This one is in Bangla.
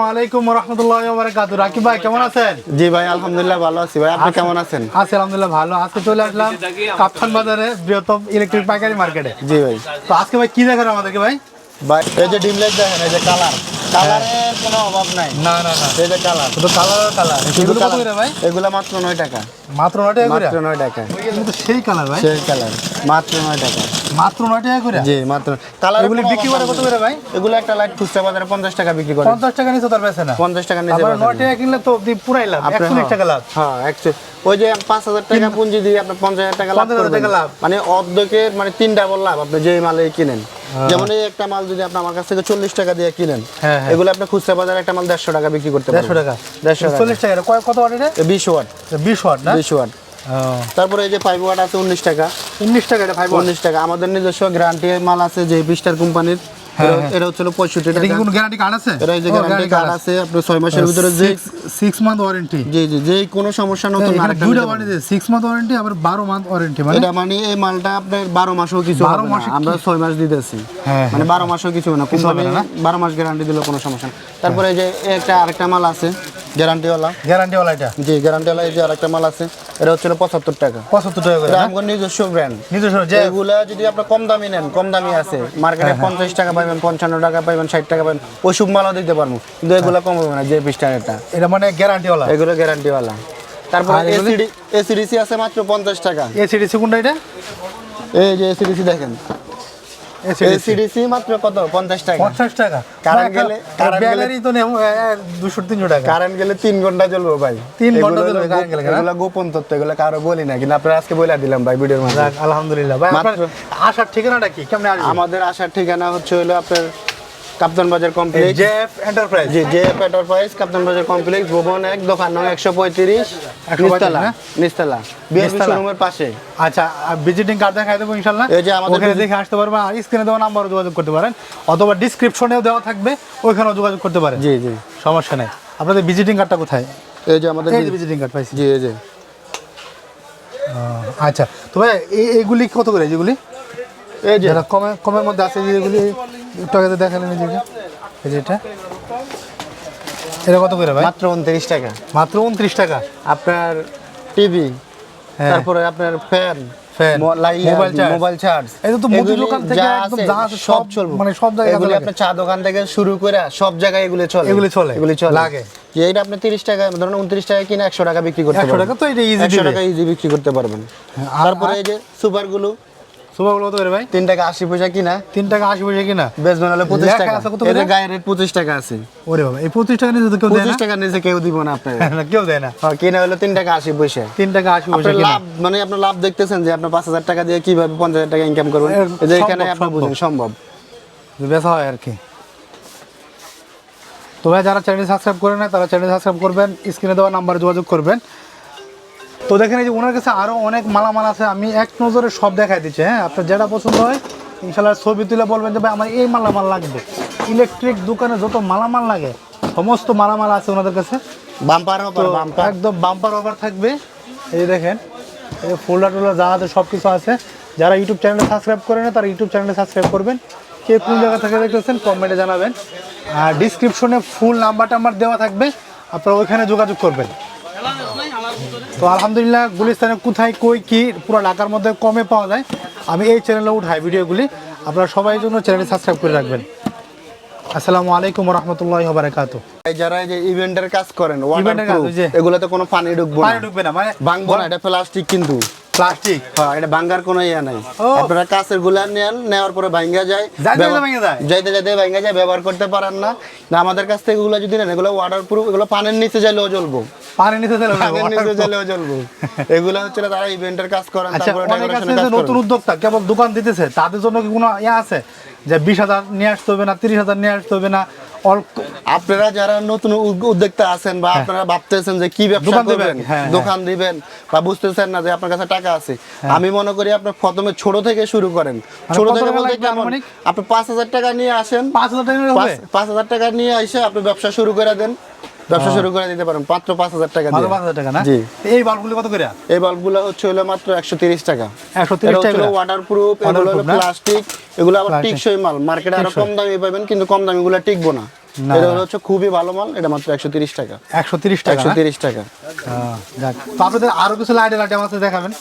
ওয়ালাইকুম রহমতুল্লাহ বারাকাতু রাকিব ভাই কেমন আছেন? জি ভাই আলহামদুলিল্লাহ ভালো আছি ভাই। আপনি কেমন আছেন? আছি আলহামদুলিল্লাহ ভালো। আজকে চলে আসলাম কাপ্তান বাজারে বৃহত্তম ইলেকট্রিক পাইকারি মার্কেটে জি ভাই। তো আজকে ভাই কি দেখার আমাদেরকে ভাই? ভাই এই যে ডিম লাইট দেখেন এই যে কালার। কালারের কোনো অভাব নাই। না না না। এই যে কালার। শুধু কালার কালার। শুধু কালার। ভাই? এগুলো মাত্র নয় টাকা। মাত্র নয় টাকা করে? মাত্র টাকা। এগুলো তো সেই কালার ভাই। সেই কালার। মাত্র নয় টাকা। মাত্র নয় টাকা করে? জি মাত্র। কালার এগুলি বিক্রি করে কত করে ভাই? এগুলো একটা লাইট খুচরা বাজারে পঞ্চাশ টাকা বিক্রি করে। পঞ্চাশ টাকা নিচে তার বেছে না। পঞ্চাশ টাকা নিচে আবার বেচা নয় যায়। টাকা কিনলে তো পুরাই লাভ আপনার একচল্লিশ টাকা লাভ। হ্যাঁ ওই যে পাঁচ হাজার টাকা পুঁজি দিয়ে আপনি পঞ্চাশ হাজার টাকা লাভ 50,000 করবেন টাকা লাভ। মানে অর্ধেকের মানে তিন ডাবল লাভ আপনি যে মালে কিনেন। যেমন এই একটা মাল যদি আপনি আমার কাছ থেকে চল্লিশ টাকা দিয়ে কিনেন হ্যাঁ, হ্যাঁ। এগুলো আপনি খুচরা বাজারে একটা মাল দেড়শো টাকা বিক্রি করতে দেড়শো পারবেন। টাকা। দেড়শো টাকা। চল্লিশ টাকা কয় কত ওয়াট এটা? বিশ ওয়াট বিশ ওয়াট না? বিশ ওয়াট তারপরে এই যে ফাইভ ওয়াট আছে উনিশ টাকা। উনিশ টাকা এটা ফাইভ উনিশ টাকা। আমাদের নিজস্ব গ্যারান্টি মাল আছে যে বিশটার কোম্পানির। এটা হচ্ছে পঁয়ষট্টি টাকা। কোনো গ্যারান্টি কার্ড আছে? এটা যে গ্যারান্টি কার্ড আছে। আপনার ছয় মাসের ভিতরে যে সিক্স মান্থ ওয়ারেন্টি জি জি যে কোনো সমস্যা নতুন দুইটা নিতে ওয়ারেন্টি সিক্স মান্থ ওয়ারেন্টি আবার বারো মান্থ ওয়ারেন্টি মানে? এটা মানে এই মালটা আপনার বারো মাসেও কিছু 12 হবে না। মাসে আমরা ছয় মাস দিতেছি। হ্যাঁ, মানে বারো মাসেও কিছু না। কোম্পানি না, বারো মাস গ্যারান্টি দিলে কোনো সমস্যা নেই তারপরে এই যে একটা আরেকটা মাল আছে গ্যারান্টিওয়ালা গ্যারান্টি ওয়ালা এটা? জি গ্যারান্টিওয়ালা এই যে আরেকটা মাল আছে। এটা হচ্ছে পঁচাত্তর টাকা। পঁচাত্তর টাকা করে আমার নিজস্ব ব্র্যান্ড নিজস্ব যে এগুলা যদি আপনার কম দামি নেন কম দামি আছে। মার্কেটে পঞ্চাশ টাকা পাইবেন পঞ্চান্ন টাকা পাইবেন ষাট টাকা পাবেন ওই সব মালও দিতে পারব। কিন্তু এগুলো কম হবে না যে বিশ টাকাটা এটা মানে গ্যারান্টি ওয়ালা এগুলো গ্যারান্টিওয়ালা তারপর এসিডি এসিডিসি আছে মাত্র পঞ্চাশ টাকা। এসিডিসি কোনটা এটা? এই যে এসিডিসি দেখেন। এসিডিসি মাত্র কত? পঞ্চাশ টাকা। পঞ্চাশ টাকা। কারেন্ট গেলে- কারেন্ট গেলে- তো নেব দুশো তিনশো টাকা। কারেন্ট গেলে তিন ঘণ্টা চলবে ভাই। তিন ঘণ্টা চলবে কারেন্ট গেলে, এগুলো গোপন তথ্য এগুলো কারও বলি না কিন্তু আপনার আজকে বলে দিলাম ভাই ভিডিওর মধ্যে। আলহামদুলিল্লাহ। ভাই আপনার আসার ঠিকানাটা কি? কেমন আসবে? আমাদের আসার ঠিকানা হচ্ছে হলো আপনার Kaptan Bazar complex JF enterprise G J enterprise Kaptan Bazar complex ভুবন এক দোকান নং একশো পঁয়ত্রিশ 135 নিস্তালা? নিস্তালা। বিএসপি। শোরুমের পাশে। আচ্ছা ভিজিটিং কার্ড দেখাই দেবো ইনশাল্লাহ। এই যে আমাদের ওখানে দেখে আসতে পারবেন আর স্ক্রিনে দেওয়া নাম্বারও যোগাযোগ করতে পারেন অথবা ডিসক্রিপশনেও দেওয়া থাকবে ওইখানেও যোগাযোগ করতে পারেন। জি জি। সমস্যা নেই। আপনাদের ভিজিটিং কার্ডটা কোথায়? এই যে আমাদের ভিজিটিং কার্ড পাইছি। জি এই যে। আচ্ছা। তো ভাই এই- এইগুলি কত করে যেগুলি এই যে। কমে কমের মধ্যে আছে যেগুলি একটু আগে দেখালেন এই যে এই যে এটা। এটা কত করে ভাই? মাত্র উনত্রিশ টাকা। মাত্র উনত্রিশ টাকা? আপনার টিভি হ্যাঁ। তারপরে আপনার ফ্যান মোবাইল চার্জ। এটা তো মুদির দোকান থেকে একদম যা সব সব চলবে। মানে সব জায়গায় এগুলি আপনার চা দোকান থেকে শুরু করে সব জায়গায় এগুলি চলে। এগুলি চলে, এগুলি চলে। লাগে। এটা আপনি 30 টাকা ধরুন 29 টাকা কিনে 100 টাকা বিক্রি করতে 100 টাকা তো এটা easy 100 টাকা ইজি বিক্রি করতে পারবেন। আর- তারপরে এই যে সুপারগুলো সুপারগুলো কত করে ভাই? 3 টাকা 80 পয়সা কিনা। তিন টাকা আশি পয়সা কিনা? বেচবেন হলে 25 টাকা। আছে কত এদের করে? গায়ের রেট 25 টাকা আছে। ওরে বাবা এই পঁচিশ টাকা নিচে কেউ দেয় 25 না? টাকা নিচে কেউ দিব না আপনার কেউ দেয় না। হ্যাঁ কিনা হলো 3 টাকা 80 পয়সা। তিন টাকা আশি পয়সা লাভ মানে আপনার লাভ দেখতেছেন যে আপনার পাঁচ হাজার টাকা দিয়ে কীভাবে পঞ্চাশ হাজার টাকা ইনকাম করবেন? যে এখানে। বুঝেন সম্ভব। বেচা হয় আর কি। তো ভাই যারা চ্যানেল সাবস্ক্রাইব করে না তারা চ্যানেল সাবস্ক্রাইব করবেন স্ক্রিনে দেওয়া নাম্বারে যোগাযোগ করবেন। তো দেখেন এই যে ওনার কাছে আরও অনেক মালামাল আছে আমি এক নজরে সব দেখাই দিচ্ছি। হ্যাঁ আপনার যেটা পছন্দ হয় ইনশাল্লাহ ছবি তুলে বলবেন যে ভাই আমার এই মালামাল লাগবে। ইলেকট্রিক দোকানে যত মালামাল লাগে সমস্ত মালামাল আছে ওনাদের কাছে। বাম্পার একদম বাম্পার অফার থাকবে। এই দেখেন এই ফোল্ডার টোল্ডার যা আছে সব কিছু আছে। যারা ইউটিউব চ্যানেলে সাবস্ক্রাইব করে না তারা ইউটিউব চ্যানেলে সাবস্ক্রাইব করবেন। কে কোন জায়গা থেকে দেখতেছেন কমেন্টে জানাবেন। আর ডিসক্রিপশনে ফুল নাম্বার টাম্বার দেওয়া থাকবে আপনারা ওইখানে যোগাযোগ করবেন। তো আলহামদুলিল্লাহ গুলিস্তানে কোথায় কই কি পুরো ঢাকার মধ্যে কমে পাওয়া যায়। আমি এই চ্যানেলে উঠাই ভিডিওগুলি। আপনারা সবাই জন্য চ্যানেলটি সাবস্ক্রাইব করে রাখবেন। আসসালামু আলাইকুম রহমতুল্লাহ বারাকাতু যারা এই যে ইভেন্টের কাজ করেন এগুলোতে কোনো পানি ঢুকবো পানি না ঢুকবে না মানে ভাঙবো না এটা প্লাস্টিক কিন্তু। প্লাস্টিক হ্যাঁ এটা ভাঙ্গার কোনো ইয়ে নাই। আপনারা কাছেরগুলা নেন নেওয়ার পরে ভাঙ্গা যায়। যাইতে যাইতে ভাঙ্গা যায়? ব্যবহার করতে পারেন না। না আমাদের কাছ থেকে এগুলো যদি নেন এগুলো ওয়াটার প্রুফ এগুলো পানির নিচে যাইলেও জ্বলবো। পানি নিতে চলে পানির নিচে waterproof। যাইলেও জ্বলবো হচ্ছে তারা ইভেন্টের কাজ করেন আচ্ছা তারপরে ডেকোরেশনের কাজ নতুন উদ্যোক্তা কেবল দোকান দিতেছে তাদের জন্য কি কোনো ইয়ে আছে? যে বিশ হাজার নিয়ে আসতে হবে না তিরিশ হাজার নিয়ে আসতে হবে না? আপনারা যারা নতুন উদ্যোক্তা আছেন বা আপনারা ভাবতেছেন যে কি ব্যবসা করবেন হ্যাঁ, হ্যাঁ। দোকান দিবেন বা বুঝতেছেন না যে আপনার কাছে টাকা আছে আমি মনে করি আপনার প্রথমে ছোট থেকে শুরু করেন। ছোট থেকে বলতে কেমন? আপনি পাঁচ হাজার টাকা নিয়ে আসেন পাঁচ হাজার টাকা নিয়ে এসে আপনি ব্যবসা শুরু করে দেন। ব্যবসা শুরু করে দিতে পারেন মাত্র পাঁচ হাজার টাকা দিয়ে। পাঁচ হাজার টাকা না? জি। এই বাল্বগুলি কত করে? এই বাল্বগুলো হচ্ছে হলো মাত্র একশো তিরিশ টাকা। একশো তিরিশ টাকা? ওয়াটার প্রুফ এগুলো হলো প্লাস্টিক এগুলো আবার টিকসই মাল। মার্কেটে আরও কম দামে পাবেন কিন্তু কম দামে গুলো টিকবো না। এটা হচ্ছে খুবই ভালো মাল এটা মাত্র একশো তিরিশ টাকা। একশো তিরিশ টাকা একশো? তিরিশ টাকা। আহ, যাক। তো আপনাদের আরও কিছু লাইটের আইটেম আছে দেখাবেন?